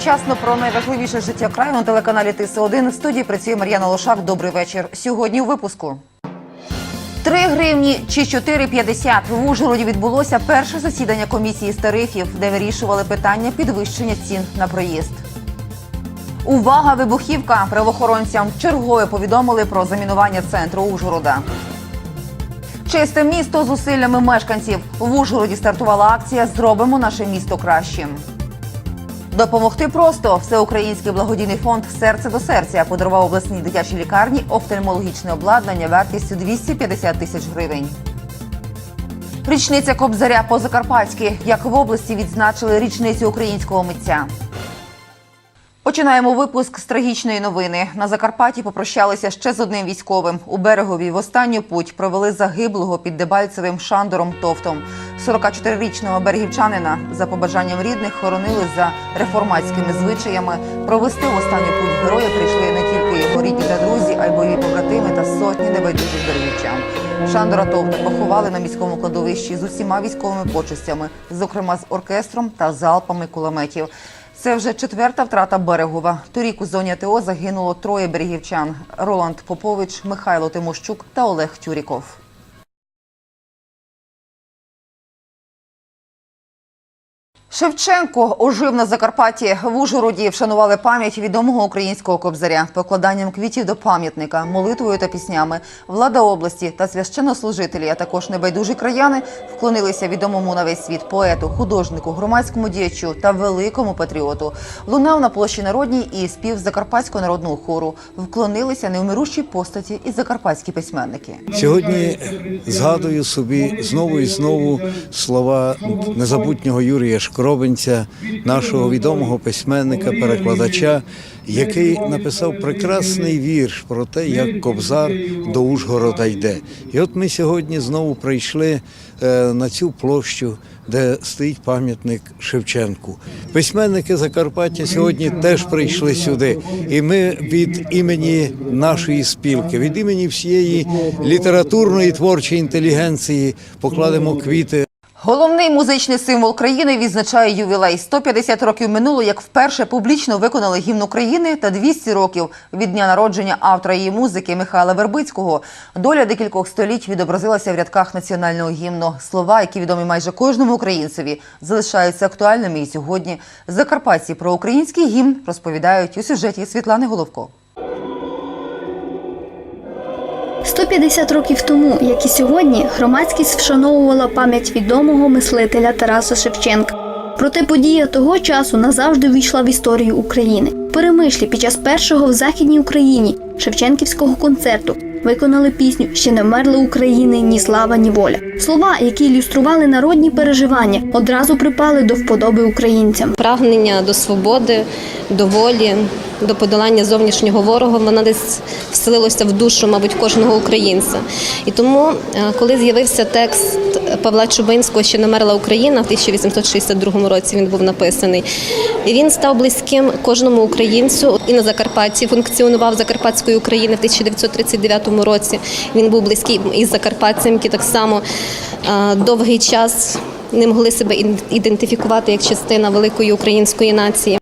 вчасно про найважливіше життя краю на телеканалі ТС1. В студії працює Мар'яна Лошак. Добрий вечір. Сьогодні у випуску. 3 гривні чи 4,50 в Ужгороді відбулося перше засідання комісії з тарифів, де вирішували питання підвищення цін на проїзд. Увага, вибухівка! Правоохоронцям чергове повідомили про замінування центру Ужгорода. Чисте місто зусиллями мешканців. В Ужгороді стартувала акція Зробимо наше місто кращим. Допомогти просто всеукраїнський благодійний фонд Серце до серця подарував обласній дитячій лікарні офтальмологічне обладнання вартістю 250 тисяч гривень. Річниця Кобзаря по Закарпатськи, як в області відзначили річницю українського митця. Починаємо випуск з трагічної новини. На Закарпатті попрощалися ще з одним військовим. У берегові в останню путь провели загиблого під Дебальцевим Шандором Товтом. 44-річного берегівчанина за побажанням рідних хоронили за реформатськими звичаями. Провести в останню путь героя прийшли не тільки його рідні та друзі, а й бойові побратими та сотні небайдужих берегівчан. Шандора Товта поховали на міському кладовищі з усіма військовими почестями, зокрема з оркестром та залпами кулеметів. Це вже четверта втрата Берегова. Торік у зоні АТО загинуло троє берегівчан: Роланд Попович, Михайло Тимощук та Олег Тюріков. Шевченко ожив на Закарпатті. В Ужгороді вшанували пам'ять відомого українського кобзаря, покладанням квітів до пам'ятника, молитвою та піснями. Влада області та священнослужителі, а також небайдужі краяни вклонилися відомому на весь світ поету, художнику, громадському діячу та великому патріоту. Лунав на площі народній і спів закарпатського народного хору. Вклонилися невмирущій постаті і закарпатські письменники. Сьогодні згадую собі знову і знову слова незабутнього Юрія Шкробенця, нашого відомого письменника, перекладача, який написав прекрасний вірш про те, як кобзар до Ужгорода йде. І от ми сьогодні знову прийшли е, на цю площу, де стоїть пам'ятник Шевченку. Письменники Закарпаття сьогодні теж прийшли сюди. І ми від імені нашої спілки, від імені всієї літературної творчої інтелігенції покладемо квіти. Головний музичний символ країни відзначає ювілей. 150 років минуло, як вперше публічно виконали гімн України та 200 років від дня народження автора її музики Михайла Вербицького. Доля декількох століть відобразилася в рядках національного гімну. Слова, які відомі майже кожному українцеві, залишаються актуальними і сьогодні. Закарпатці про український гімн розповідають у сюжеті Світлани Головко. 150 років тому, як і сьогодні, громадськість вшановувала пам'ять відомого мислителя Тараса Шевченка. Проте подія того часу назавжди війшла в історію України. Перемишлі під час першого в Західній Україні Шевченківського концерту виконали пісню Ще не вмерли України ні слава, ні воля. Слова, які ілюстрували народні переживання, одразу припали до вподоби українцям. прагнення до свободи, до волі, до подолання зовнішнього ворога, вона десь вселилося в душу, мабуть, кожного українця. І тому, е, коли з'явився текст Павла Чубинського Ще не мерла Україна в 1862 році він був написаний. І він став близьким кожному українцю і на Закарпатті функціонував Закарпатської України в 1939 році. Він був близький із закарпатцем, які так само е, довгий час не могли себе ідентифікувати як частина великої української нації.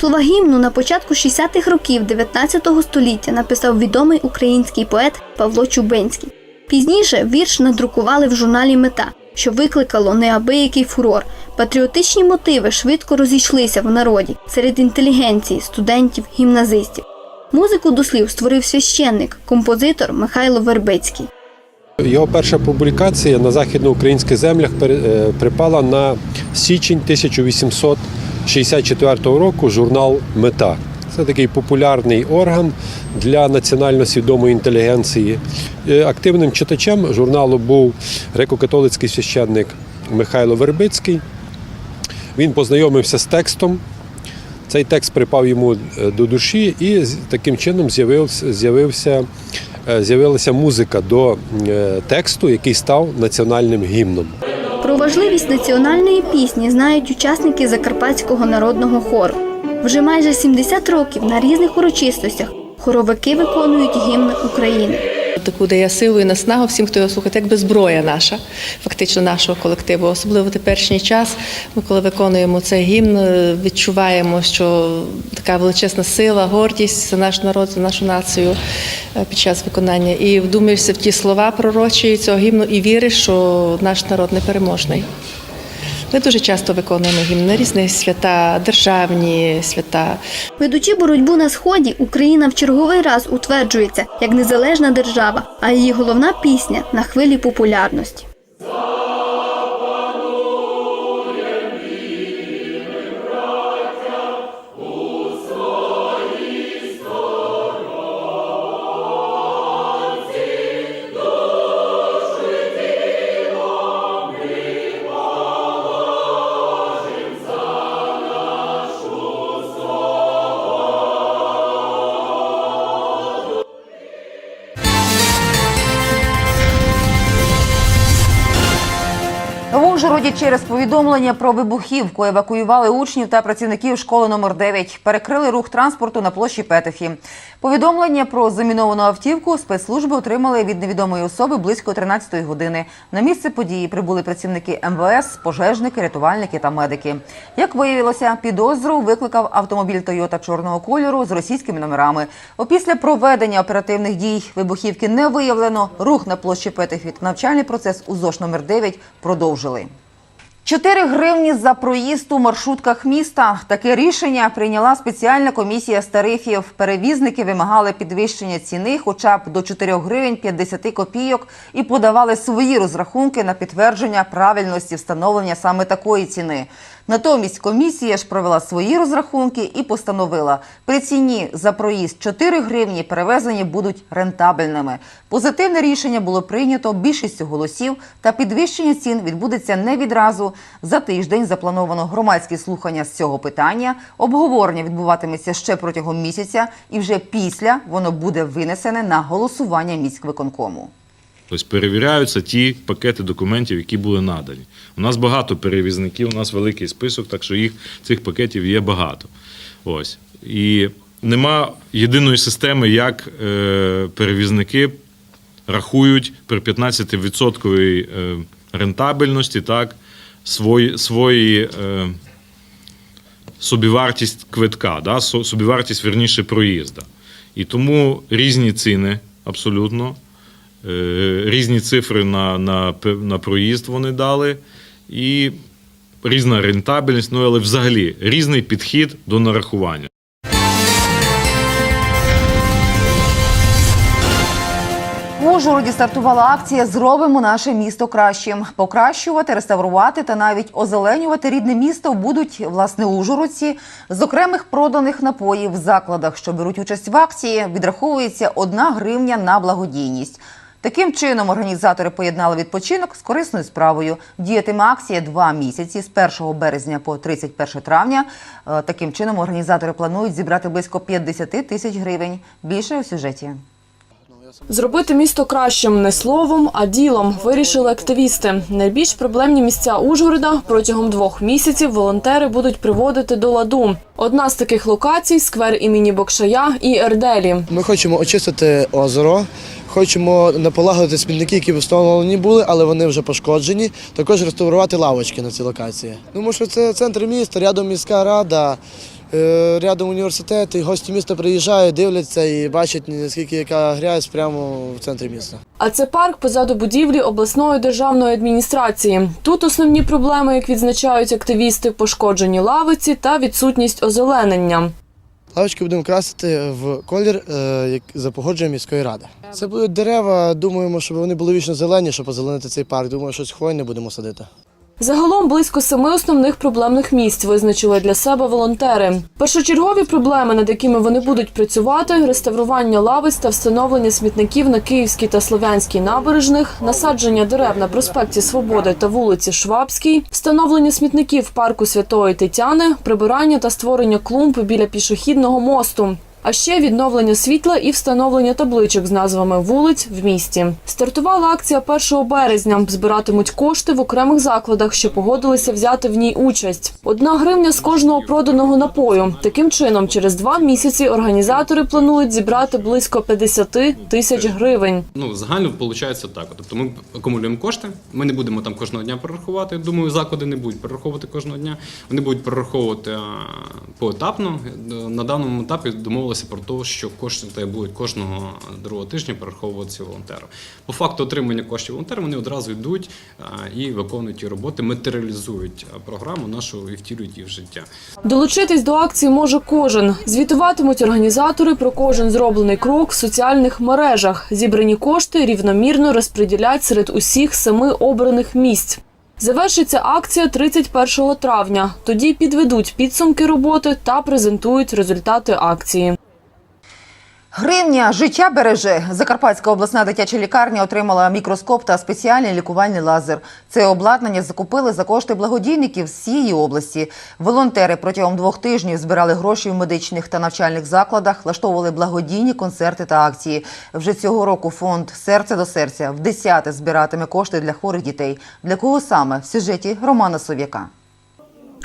Слова гімну на початку 60-х років 19 століття написав відомий український поет Павло Чубинський. Пізніше вірш надрукували в журналі Мета, що викликало неабиякий фурор. Патріотичні мотиви швидко розійшлися в народі серед інтелігенції, студентів, гімназистів. Музику до слів створив священник, композитор Михайло Вербицький. Його перша публікація на західноукраїнських землях е, припала на січень 1864 року журнал Мета. Це такий популярний орган для національно свідомої інтелігенції. Е, Активним читачем журналу був греко-католицький священник Михайло Вербицький. Він познайомився з текстом. Цей текст припав йому е, до душі, і таким чином з'явився, з'явився, е, з'явилася музика до е, тексту, який став національним гімном. Про важливість національної пісні знають учасники Закарпатського народного хору. Вже майже 70 років на різних урочистостях хоровики виконують гімн України. Таку дає силу і наснагу всім, хто його слухає, якби зброя наша, фактично нашого колективу. Особливо теперішній час. Ми, коли виконуємо цей гімн, е, відчуваємо, що така величезна сила, гордість за наш народ, за нашу націю е, під час виконання. І вдумаєшся в ті слова пророчі цього гімну і віриш, що наш народ непереможний. Ми дуже часто виконуємо гімн на різні свята, державні свята. Ведучи боротьбу на сході, Україна в черговий раз утверджується як незалежна держава, а її головна пісня на хвилі популярності. В через повідомлення про вибухівку евакуювали учнів та працівників школи номер 9 Перекрили рух транспорту на площі Петефі. Повідомлення про заміновану автівку спецслужби отримали від невідомої особи близько 13-ї години. На місце події прибули працівники МВС, пожежники, рятувальники та медики. Як виявилося, підозру викликав автомобіль Тойота чорного кольору з російськими номерами. Опісля проведення оперативних дій вибухівки не виявлено. Рух на площі Петефі та навчальний процес у ЗОШ номер 9 продовжили. 4 гривні за проїзд у маршрутках міста. Таке рішення прийняла спеціальна комісія з тарифів. Перевізники вимагали підвищення ціни хоча б до 4 гривень 50 копійок і подавали свої розрахунки на підтвердження правильності встановлення саме такої ціни. Натомість комісія ж провела свої розрахунки і постановила, при ціні за проїзд 4 гривні перевезення будуть рентабельними. Позитивне рішення було прийнято більшістю голосів, та підвищення цін відбудеться не відразу. За тиждень заплановано громадські слухання з цього питання. Обговорення відбуватиметься ще протягом місяця, і вже після воно буде винесене на голосування міськвиконкому. Тобто перевіряються ті пакети документів, які були надані. У нас багато перевізників, у нас великий список, так що їх цих пакетів є багато. Ось. І нема єдиної системи, як е, перевізники рахують при 15% е, рентабельності так, свої, свої е, собівартість квитка, да, собівартість верніше проїзда. І тому різні ціни абсолютно. Е, різні цифри на, на, на проїзд вони дали, і різна рентабельність, ну але взагалі різний підхід до нарахування. В Ужгороді стартувала акція Зробимо наше місто кращим. Покращувати, реставрувати та навіть озеленювати рідне місто будуть власне ужгородці. З окремих проданих напоїв в закладах, що беруть участь в акції, відраховується одна гривня на благодійність. Таким чином організатори поєднали відпочинок з корисною справою. Діятиме акція два місяці з 1 березня по 31 травня. Е, Таким чином організатори планують зібрати близько 50 тисяч гривень. Більше у сюжеті. Зробити місто кращим не словом, а ділом вирішили активісти. Найбільш проблемні місця Ужгорода протягом двох місяців волонтери будуть приводити до ладу. Одна з таких локацій сквер імені Бокшая і Ерделі. Ми хочемо очистити озеро, хочемо наполагодити смітники, які встановлені були, але вони вже пошкоджені. Також реставрувати лавочки на цій локації. Тому що це центр міста, рядом міська рада, е, рядом університет, гості міста приїжджають, дивляться і бачать, наскільки яка грязь прямо в центрі міста. А це парк позаду будівлі обласної державної адміністрації. Тут основні проблеми, як відзначають активісти, пошкоджені лавиці та відсутність озеленення. Лавочки будемо красити в колір е, за погодженням міської ради. Це будуть дерева. Думаємо, щоб вони були вічно зелені, щоб озеленити цей парк. Думаю, щось хвойне будемо садити. Загалом близько семи основних проблемних місць визначили для себе волонтери. Першочергові проблеми, над якими вони будуть працювати: реставрування лавиць та встановлення смітників на Київській та Слов'янській набережних, насадження дерев на проспекті Свободи та вулиці Швабській, встановлення смітників парку Святої Тетяни, прибирання та створення клумб біля пішохідного мосту. А ще відновлення світла і встановлення табличок з назвами вулиць в місті. Стартувала акція 1 березня. Збиратимуть кошти в окремих закладах, що погодилися взяти в ній участь. Одна гривня з кожного проданого напою. Таким чином, через два місяці організатори планують зібрати близько 50 тисяч гривень. Ну, загально виходить так. Тобто ми акумулюємо кошти, ми не будемо там кожного дня перерахувати. Думаю, заклади не будуть перераховувати кожного дня. Вони будуть перераховувати поетапно. На даному етапі домовилися про те, що кошти будуть кожного другого тижня перераховуватися волонтеру. По факту отримання коштів волонтерів вони одразу йдуть і виконують ті роботи, матеріалізують програму нашу і втілюють її в життя. Долучитись до акції може кожен. Звітуватимуть організатори про кожен зроблений крок в соціальних мережах. Зібрані кошти рівномірно розподілять серед усіх семи обраних місць. Завершиться акція 31 травня. Тоді підведуть підсумки роботи та презентують результати акції. Гривня життя береже. Закарпатська обласна дитяча лікарня отримала мікроскоп та спеціальний лікувальний лазер. Це обладнання закупили за кошти благодійників з всієї області. Волонтери протягом двох тижнів збирали гроші в медичних та навчальних закладах, влаштовували благодійні концерти та акції. Вже цього року фонд Серце до серця в десяте збиратиме кошти для хворих дітей. Для кого саме в сюжеті Романа Сов'яка.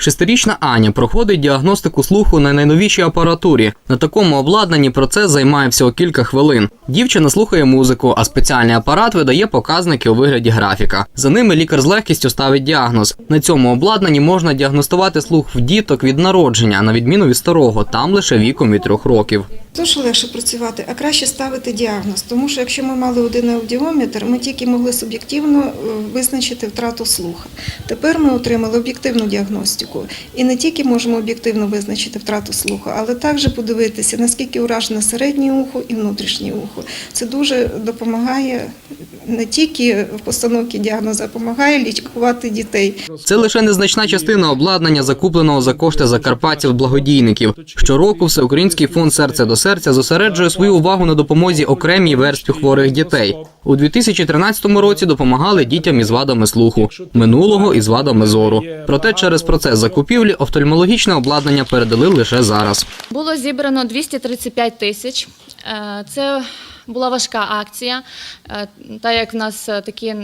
Шестирічна Аня проходить діагностику слуху на найновішій апаратурі. На такому обладнанні процес займає всього кілька хвилин. Дівчина слухає музику, а спеціальний апарат видає показники у вигляді графіка. За ними лікар з легкістю ставить діагноз. На цьому обладнанні можна діагностувати слух в діток від народження, на відміну від старого, там лише віком від трьох років. Тож легше працювати, а краще ставити діагноз. Тому що якщо ми мали один аудіометр, ми тільки могли суб'єктивно е, визначити втрату слуха. Тепер ми отримали об'єктивну діагностику. І не тільки можемо об'єктивно визначити втрату слуху, але також подивитися, наскільки уражено середнє ухо і внутрішнє ухо. Це дуже допомагає не тільки в постановці діагнозу, а допомагає лікувати дітей. Це лише незначна частина обладнання, закупленого за кошти закарпатців благодійників. Щороку Всеукраїнський фонд серце до серця зосереджує свою увагу на допомозі окремій верстві хворих дітей. У 2013 році допомагали дітям із вадами слуху, минулого із вадами зору. Проте через процес закупівлі офтальмологічне обладнання передали лише зараз. Було зібрано 235 тисяч. Е, Це була важка акція, е, так як в нас е, такі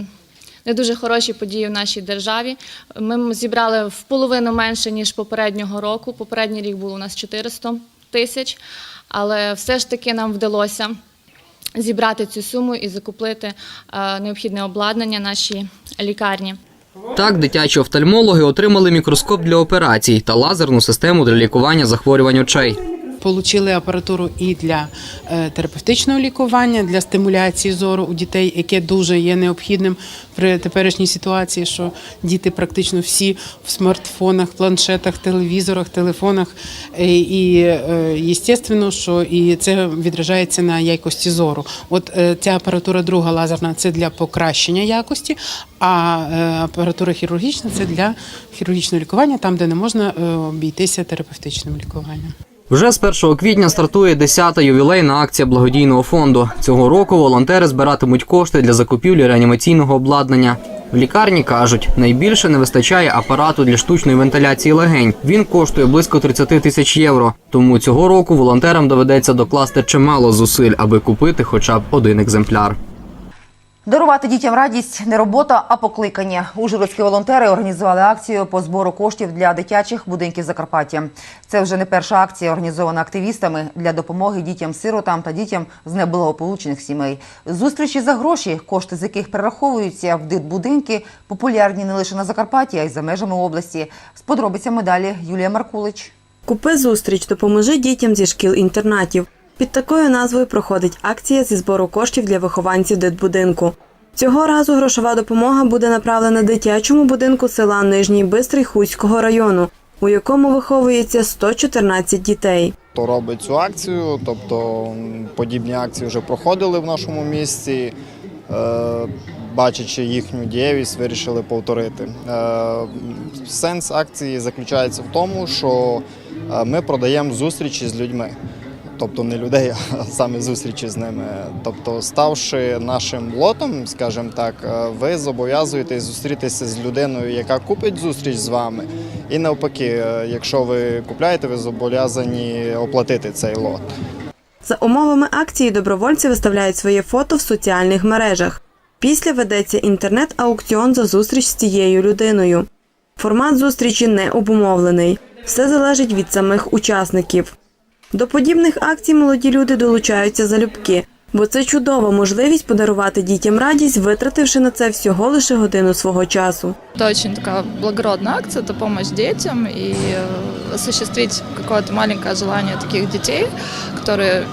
не дуже хороші події в нашій державі. Ми зібрали в половину менше, ніж попереднього року. Попередній рік було у нас 400 тисяч, але все ж таки нам вдалося зібрати цю суму і закупити е, необхідне обладнання нашій лікарні. Так, дитячі офтальмологи отримали мікроскоп для операцій та лазерну систему для лікування захворювань очей. Получили апаратуру і для е, терапевтичного лікування, для стимуляції зору у дітей, яке дуже є необхідним при теперішній ситуації, що діти практично всі в смартфонах, планшетах, телевізорах, телефонах. Е, І, е, звісно, що і це відражається на якості зору. От е, ця апаратура друга лазерна це для покращення якості, а е, апаратура хірургічна це для хірургічного лікування, там, де не можна е, обійтися терапевтичним лікуванням. Вже з 1 квітня стартує 10-та ювілейна акція благодійного фонду. Цього року волонтери збиратимуть кошти для закупівлі реанімаційного обладнання. В лікарні кажуть, найбільше не вистачає апарату для штучної вентиляції легень. Він коштує близько 30 тисяч євро. Тому цього року волонтерам доведеться докласти чимало зусиль, аби купити хоча б один екземпляр. Дарувати дітям радість не робота, а покликання. Ужгородські волонтери організували акцію по збору коштів для дитячих будинків Закарпаття. Це вже не перша акція, організована активістами для допомоги дітям-сиротам та дітям з неблагополучених сімей. Зустрічі за гроші, кошти з яких перераховуються в дитбудинки, популярні не лише на Закарпатті, а й за межами області. З подробицями далі Юлія Маркулич. Купи зустріч, допоможи дітям зі шкіл-інтернатів. Під такою назвою проходить акція зі збору коштів для вихованців дитбудинку. Цього разу грошова допомога буде направлена дитячому будинку села Нижній Бистрий Хуського району, у якому виховується 114 дітей. Хто робить цю акцію, тобто подібні акції вже проходили в нашому місті. Е, Бачачи їхню дієвість, вирішили повторити. Е, Сенс акції заключається в тому, що е, ми продаємо зустрічі з людьми. Тобто не людей, а саме зустрічі з ними. Тобто, ставши нашим лотом, скажімо так, е, ви зобов'язуєтесь зустрітися з людиною, яка купить зустріч з вами. І навпаки, е, якщо ви купляєте, ви зобов'язані оплатити цей лот. За умовами акції добровольці виставляють своє фото в соціальних мережах. Після ведеться інтернет-аукціон за зустріч з цією людиною. Формат зустрічі не обумовлений. Все залежить від самих учасників. До подібних акцій молоді люди долучаються залюбки, бо це чудова можливість подарувати дітям радість, витративши на це всього лише годину свого часу. Это очень такая благородная акция, это помощь детям и э, осуществить какое-то маленькое желание таких детей, которые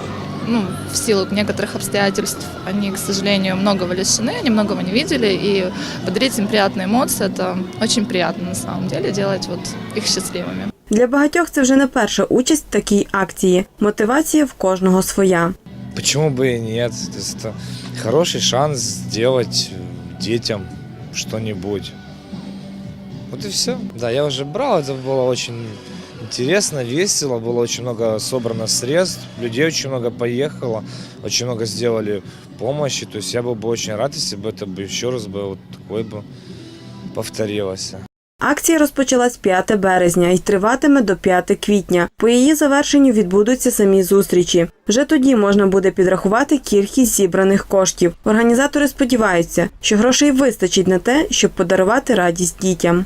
ну, в силу некоторых обстоятельств, они, к сожалению, многого лишены, они многого не видели, и подарить им приятные эмоции, это очень приятно на самом деле, делать вот их счастливыми. Для багатьох це вже не перша участь в такій акції. Мотивація в кожного своя. Почему бы и нет? То есть это хороший шанс сделать детям что-нибудь. Вот и все. Да, я уже брал, это было очень интересно, весело, было очень много собрано средств, людей очень много поехало, очень много сделали помощи. То есть я был бы очень рад, если бы это бы еще раз бы вот такой бы повторилось. Акція розпочалась 5 березня і триватиме до 5 квітня. По її завершенню відбудуться самі зустрічі. Вже тоді можна буде підрахувати кількість зібраних коштів. Організатори сподіваються, що грошей вистачить на те, щоб подарувати радість дітям.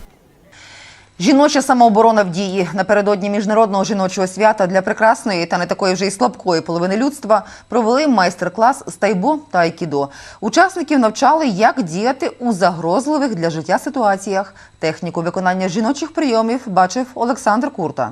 Жіноча самооборона в дії напередодні міжнародного жіночого свята для прекрасної та не такої вже й слабкої половини людства провели майстер-клас з тайбо та айкідо. Учасників навчали, як діяти у загрозливих для життя ситуаціях. Техніку виконання жіночих прийомів бачив Олександр Курта.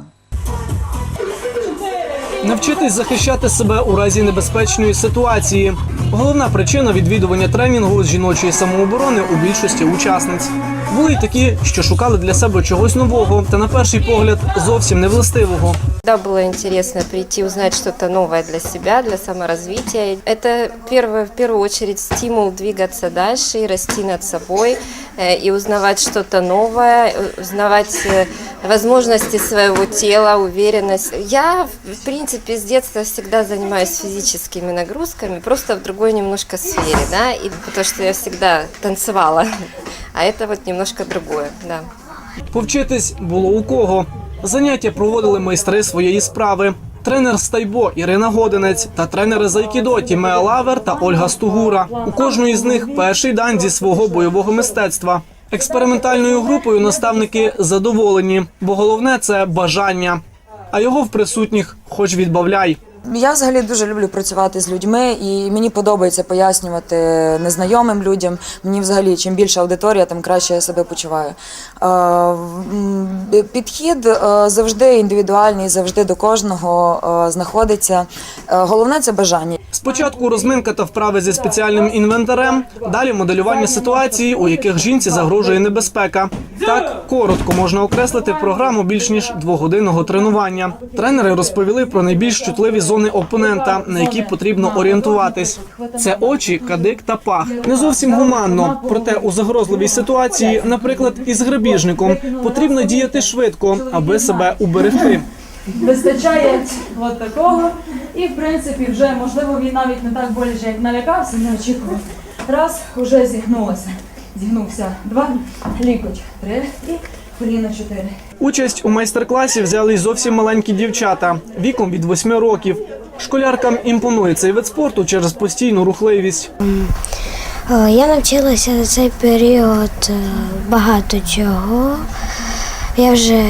Навчитись захищати себе у разі небезпечної ситуації. Головна причина відвідування тренінгу з жіночої самооборони у більшості учасниць. Були й такі, що шукали для себе чогось нового та на перший погляд зовсім невластивого. Да, было интересно прийти, узнать что-то новое для себя, для саморазвития. Это первое, в первую очередь стимул двигаться дальше и расти над собой, э, и узнавать что-то новое, э, узнавать э, возможности своего тела, уверенность. Я, в принципе, с детства всегда занимаюсь физическими нагрузками, просто в другой немножко сфере, да, и потому что я всегда танцевала, а это вот немножко другое, да. Повчитись було у кого. Заняття проводили майстри своєї справи. Тренер з тайбо Ірина Годинець та тренери з айкідо Тімеа Лавер та Ольга Стугура. У кожної з них перший дан зі свого бойового мистецтва. Експериментальною групою наставники задоволені, бо головне це бажання. А його в присутніх хоч відбавляй. Я взагалі дуже люблю працювати з людьми, і мені подобається пояснювати незнайомим людям. Мені взагалі чим більша аудиторія, тим краще я себе почуваю. Е, Підхід е, завжди індивідуальний, завжди до кожного е, знаходиться. Головне це бажання. Спочатку розминка та вправи зі спеціальним інвентарем, далі моделювання ситуації, у яких жінці загрожує небезпека. Так коротко можна окреслити програму більш ніж двогодинного тренування. Тренери розповіли про найбільш чутливі зони опонента, на які потрібно орієнтуватись. Це очі, кадик та пах. Не зовсім гуманно, проте у загрозливій ситуації, наприклад, із грабіжником, потрібно діяти швидко, аби себе уберегти. Вистачає от такого, і в принципі вже можливо він навіть не так боляче, як налякався, не очікував. Раз, уже зігнулося. Зігнувся. Два, лікоть, три і коліно чотири. Участь у майстер-класі взяли й зовсім маленькі дівчата віком від 8 років. Школяркам імпонує цей вид спорту через постійну рухливість. Е, Я навчилася за цей період е, багато чого. Я вже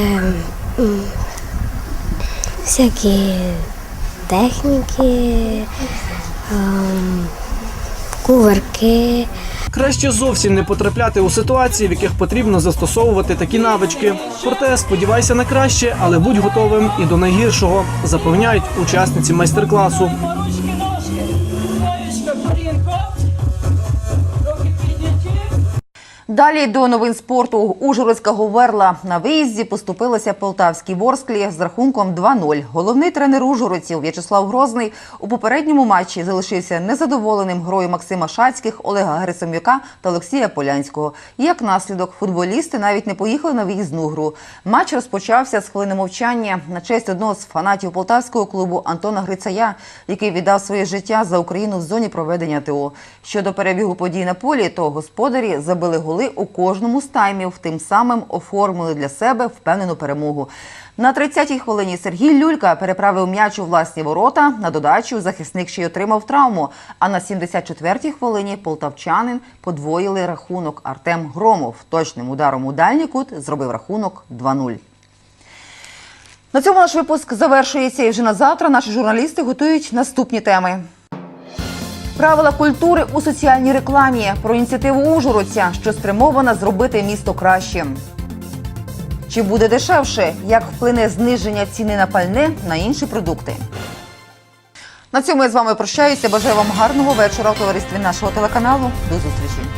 всякі техніки, кувырки. Краще зовсім не потрапляти у ситуації, в яких потрібно застосовувати такі навички. Проте сподівайся на краще, але будь готовим і до найгіршого, запевняють учасниці майстер-класу. Далі до новин спорту. Ужгородська Говерла на виїзді поступилася Полтавській Ворсклі з рахунком 2-0. Головний тренер ужгородців В'ячеслав Грозний у попередньому матчі залишився незадоволеним грою Максима Шацьких, Олега Грисом'яка та Олексія Полянського. Як наслідок, футболісти навіть не поїхали на виїзну гру. Матч розпочався з хвилини мовчання на честь одного з фанатів полтавського клубу Антона Грицая, який віддав своє життя за Україну в зоні проведення ТО. Щодо перебігу подій на полі, то господарі забили голи перемогли у кожному з таймів, тим самим оформили для себе впевнену перемогу. На 30-й хвилині Сергій Люлька переправив м'яч у власні ворота. На додачу захисник ще й отримав травму. А на 74-й хвилині полтавчанин подвоїли рахунок. Артем Громов точним ударом у дальній кут зробив рахунок 2-0. На цьому наш випуск завершується. І вже на завтра наші журналісти готують наступні теми. Правила культури у соціальній рекламі про ініціативу Ужгородця, що спрямована зробити місто кращим. Чи буде дешевше? Як вплине зниження ціни на пальне на інші продукти? На цьому я з вами прощаюся. Бажаю вам гарного вечора в товаристві нашого телеканалу. До зустрічі.